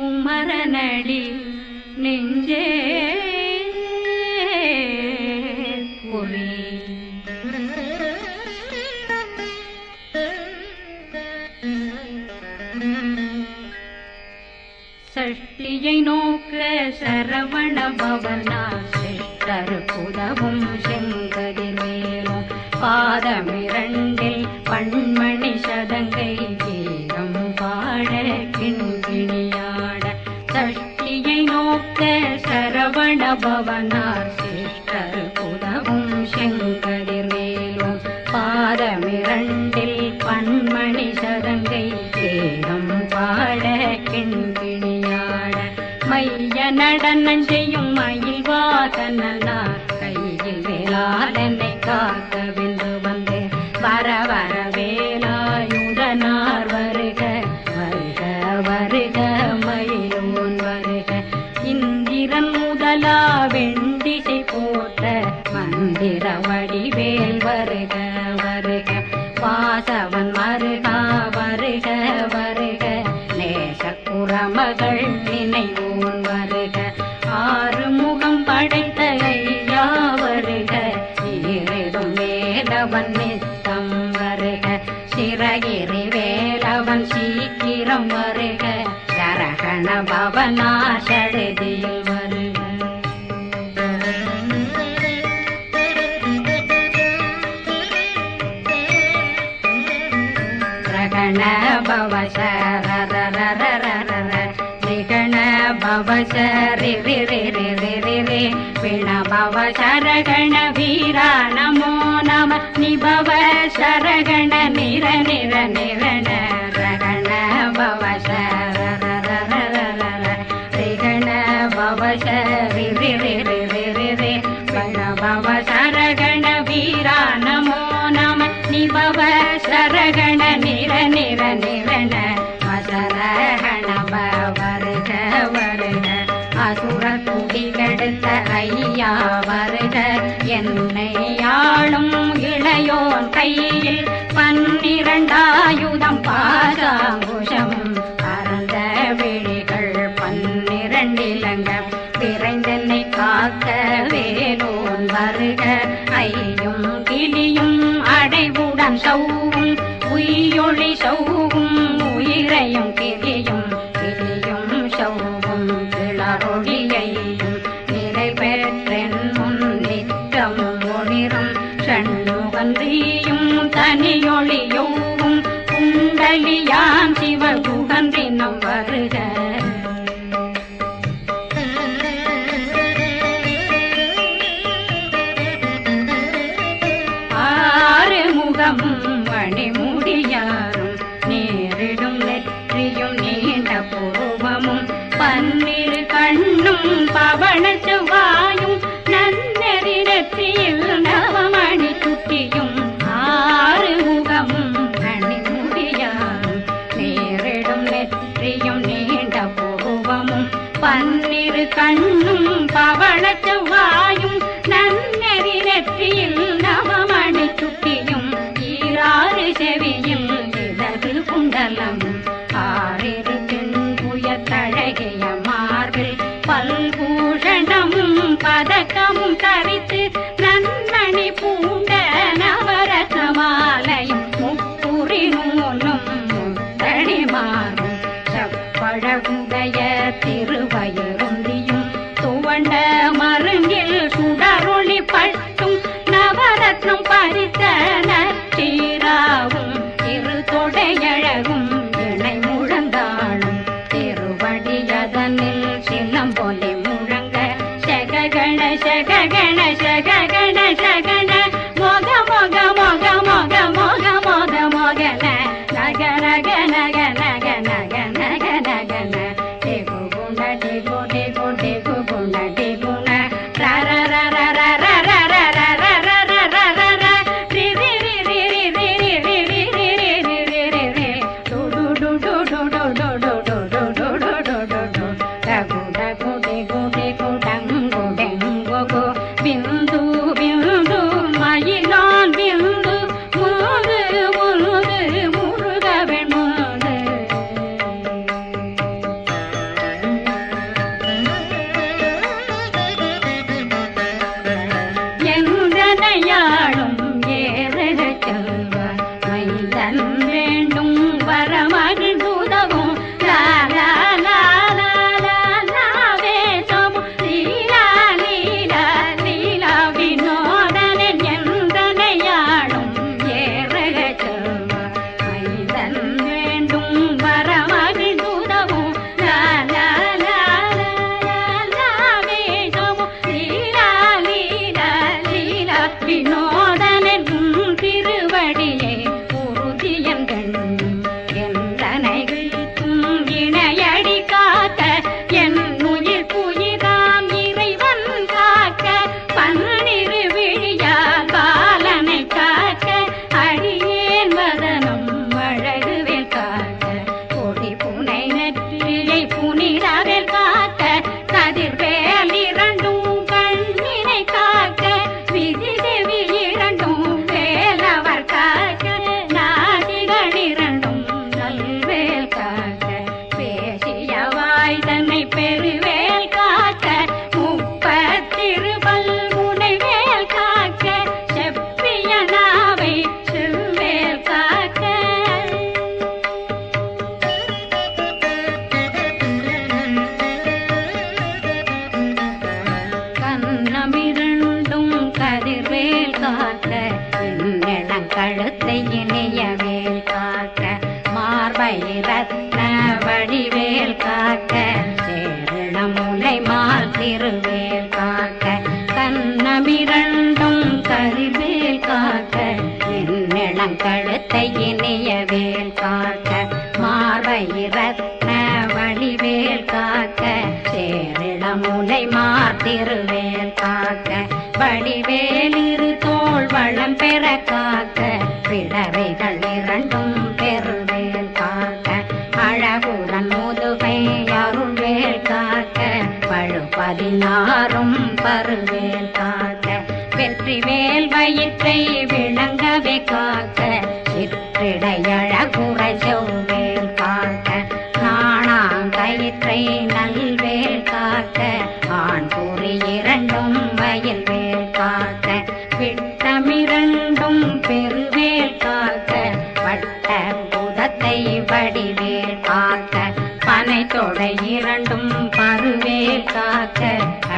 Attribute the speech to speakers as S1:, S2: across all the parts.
S1: குமரனடி நெஞ்சே புரி சஷ்டியை நோக்க சரவண பவனா சிஷ்டர் புதவும் செங்கதிர் மேலும் பாதமிரண்டில் பண்மணி சரவண சிஷ்டர் புதவும் செங்கதிர் மேலும் பாதமிரண்டில் பன்மணி சதங்கை கீதம் பாட கிண்கிணியாட மைய நடனம் செய்யும் மயில் வாதனார் கையில் வேளாளனை காக்கவே வேலவன் நித்தம் வருக சிறகிரி வேலவன் சீக்கிரம் வருக சரகண பவனா சடுதியில் வருக ரகண பவ சரரரரரரர நிகண பவ சரி ரி ரி ரி ரி ரி ரி பிண பவ சரகண வீரா நமோ நம இளையோன் கையில் பன்னிரண்டாயுதம் பாசாங்குஷம் பரந்த விழிகள் பன்னிரண்டிலங்க. விரைந்தனை காக்க வேலோன் வருக. ஐயும் கிளியும் அடைவுடன் சௌவும். உயிரொளி சௌவும். உயிரையும் கிளி முகமும் பதக்கமும் தரித்து latino time. என்னிளம் கழுத்தை வேல் காக்க மார்பை ரத்ன வடிவேல் காக்க சேரிடமுனை முலை காக்க வடிவேல் இரு தோள் வளம் பெற காக்க பிழவைகள் இரண்டும் பெருவேல் காக்க அழகுடன் முதுகை அருள்வேல் காக்க பழு பதினாறும் பருவேல் காக்க வெற்றி வேல் வயிற்றை காக்க சிற்றிடையழகுறை செவ்வேல் காக்க நாணாங்கயிற்றை நல்வேல் காக்க ஆண் கூறி இரண்டும் வயல்வேல் காக்க விட்டமிரண்டும் பெருவேல் காக்க வட்ட புதத்தை வடிவேல் காக்க பனை தொடை இரண்டும் பருவேல் காக்க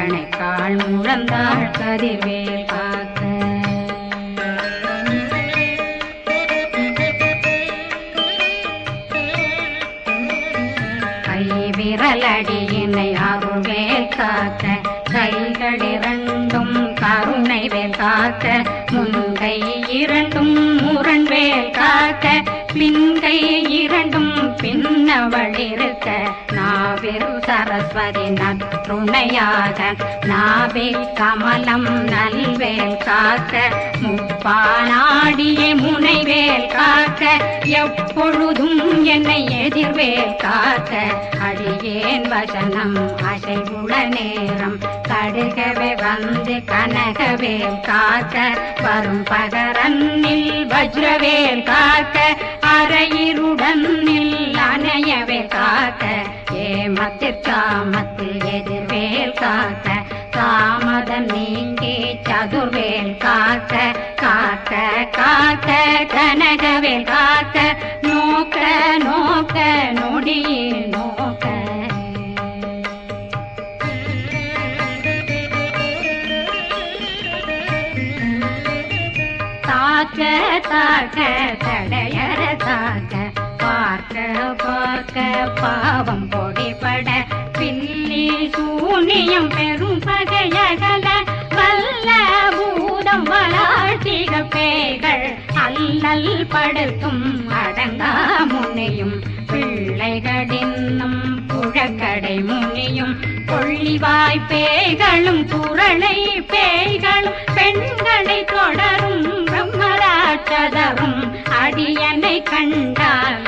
S1: அணைக்கால் முழந்தாள் கதிர்வேல் காக்க. அருள்வேல் காக்க கைகள் இரண்டும் கருணை வேல் காத்த முன்கை இரண்டும் முரண்வேல் காத்த பின்கை இரண்டும் பின்னவள் இருக்க சரஸ்வதி நற்றுணையாக நாவே கமலம் நல்வேல் காக்க முப்பானாடிய முனைவேல் காக்க எப்பொழுதும் என்னை எதிர்வேல் காக்க. அடியேன் வசனம் அசைவுள நேரம் கடுகவே வந்து கனகவேல் காக்க வரும் பகரன்னில் வஜ்ரவேல் காக்க அறையிருடன் நில் அணையவே காக்க. ஏமத்தில் காமத்தில் எதிர்வேல் காத்த காமதம் நீங்கி சதுர்வேல் காத்த காத்த காத்த கனகவேல் காத்த நோக்க நோக்க நொடியில் நோக்க. தாக்க தாக்க தடையற தாக்க பார்க்க பார்க்க பாவம் போட பட பில்லி சூனியம் பெரும் பகையகல வல்ல பூதம் வளாழ்த்திக பேய்கள் அல்லல் படுத்தும் அடங்கா முனையும். பிள்ளைகளின்னும் புழக்கடை முனியும். கொள்ளிவாய் பேய்களும் குரளை பேய்களும் பெண்களை தொடரும் பிரம்மராட்சதரும் அடியனை கண்டால்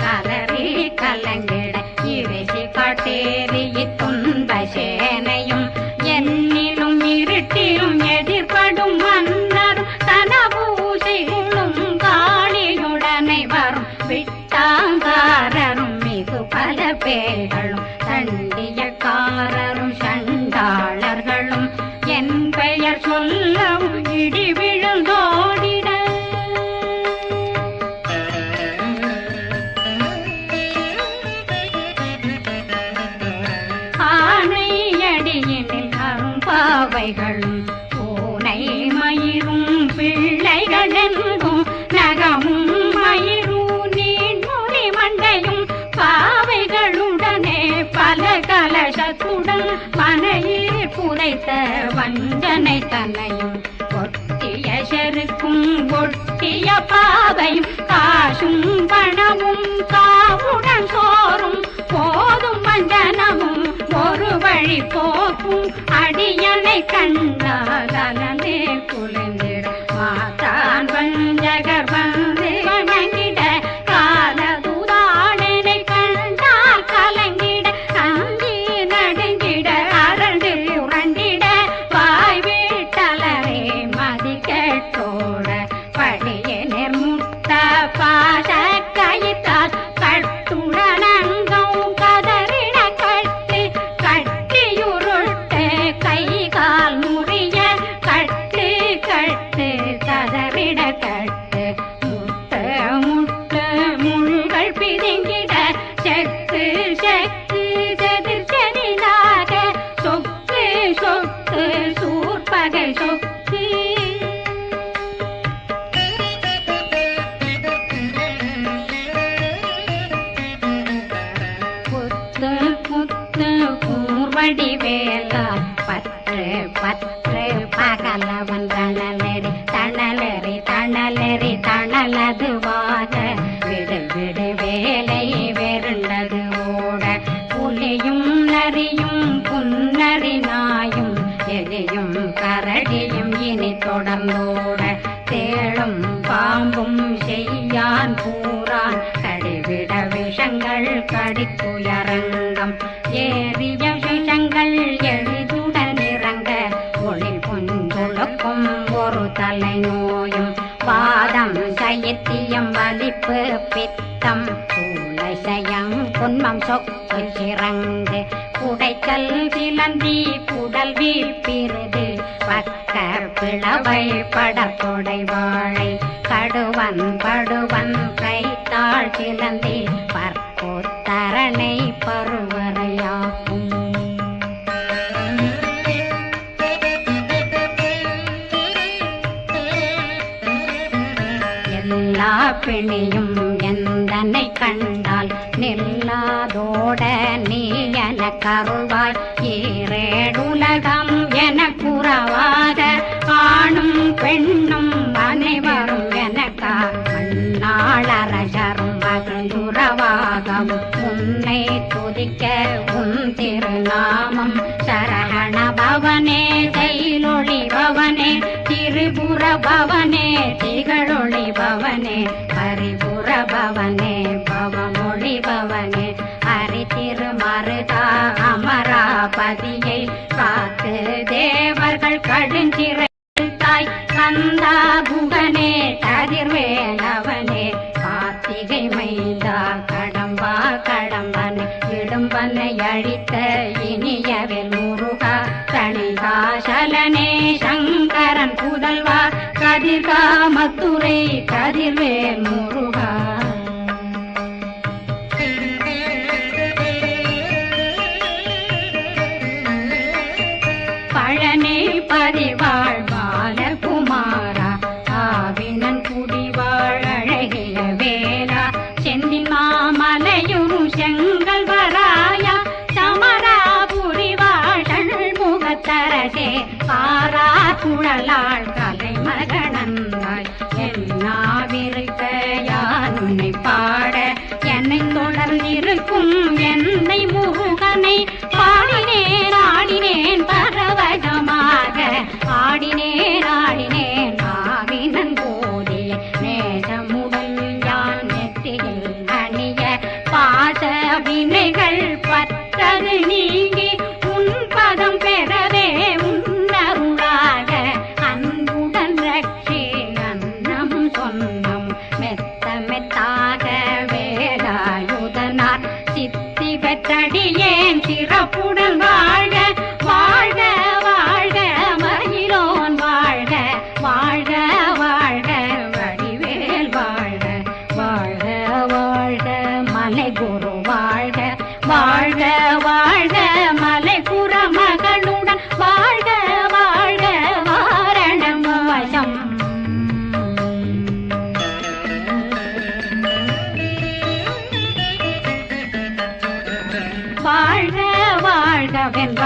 S1: மனையில் வஞ்சனை தன்னையும் ஒட்டிய செருக்கும் ஒட்டிய பாதையும் காசும் பணமும் காவுடன் சோறும். போதும் வஞ்சனமும் ஒரு வழி போக்கும் அடியனை கண்டார். கூர்வடி ஒரு தலை நோயும் வாதம் சைத்தியம் வலிப்பு பித்தம் சூளை சயம் குன்மம் சொக்கு சிறங்கு குடைச்சல் சிலந்தி குடல் வீழ்பிருது பக்க பிளவை படத்தொடை வாழை கடுவன் படுவன் கைத்தாள் சிலந்தி பற்போத்தரணை பருவ பிணியும் எந்தனை கண்டால் நில்லாதோட நீ என கருவாய். ஈரேடுலகம் என குறவாக ஆணும் பெண்ணும் அனைவரும் எனக்கா. மண்ணாளரசரும் மகிழ்ந்துறவாகவும் உன்னை துதிக்க உன் திருநாமம் சரகண பவனே தைலொளி பவனே திரிபுர பவனே திகழொளி பவனே பரிபுர பவனே பவமொழி பவனே. அரி திருமருதா அமராபதியை காத்து தேவர்கள் கடுஞ்சிறை தாய் கந்தா புகனே கதிர்வேலவனே. கார்த்திகை மைந்தா கடம்பா கடம்பன் இடும்பனை அழித்த இனியவில் முருகா தணிகாசலனே சங்கரன் புதல்வா கதிர்காமத்துரை கதிர்வேல் முருகா.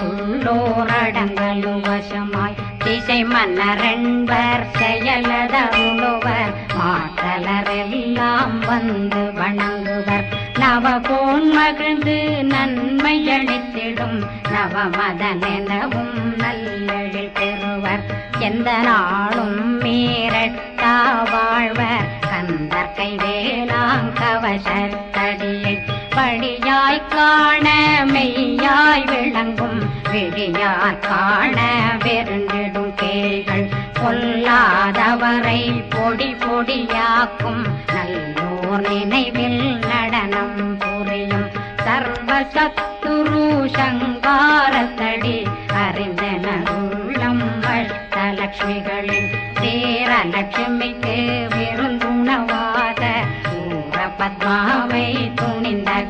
S1: உள்ளோரடங்கலும் வசமாய் திசை மன்னரண்பர் செயலதருளுவர் மாற்றலரெல்லாம் வந்து வணங்குவர். நவகோன் மகிழ்ந்து நன்மை அளித்திடும் நவமதனெனவும் நல்லெழில் பெறுவர். எந்த நாளும் மீரட்டா வாழ்வர் கந்தற்கை வேளாங் படியா படியாய் காண மெய்யாய் விளங்கும் விழியார் காண வெருண்டிடும் கேள்கள் கொல்லாதவரை பொடி பொடியாக்கும் நல்லோர் நினைவில் நடனம் புரியும் சர்வ சத்துரு சங்காரத்தடி அறிந்தன உள்ளம் அஷ்டலட்சுமிகளின் சேரலட்சுமிக்கு விருந்துணவாத பத்மாவை துணிந்த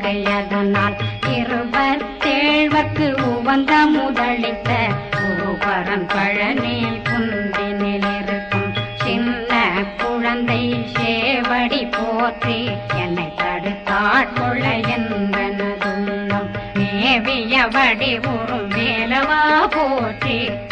S1: உடையதனால் இருபத்தேழ்வர்க்கு உவந்த முதலித்த குருபரன் பழனி குந்தினில் இருக்கும். சின்ன குழந்தை சேவடி போற்றி என்னை தடுத்தாட்கொள்ள என்பனதுள்ளம் மேவியபடி உறும் வேலவா போற்றி போற்றி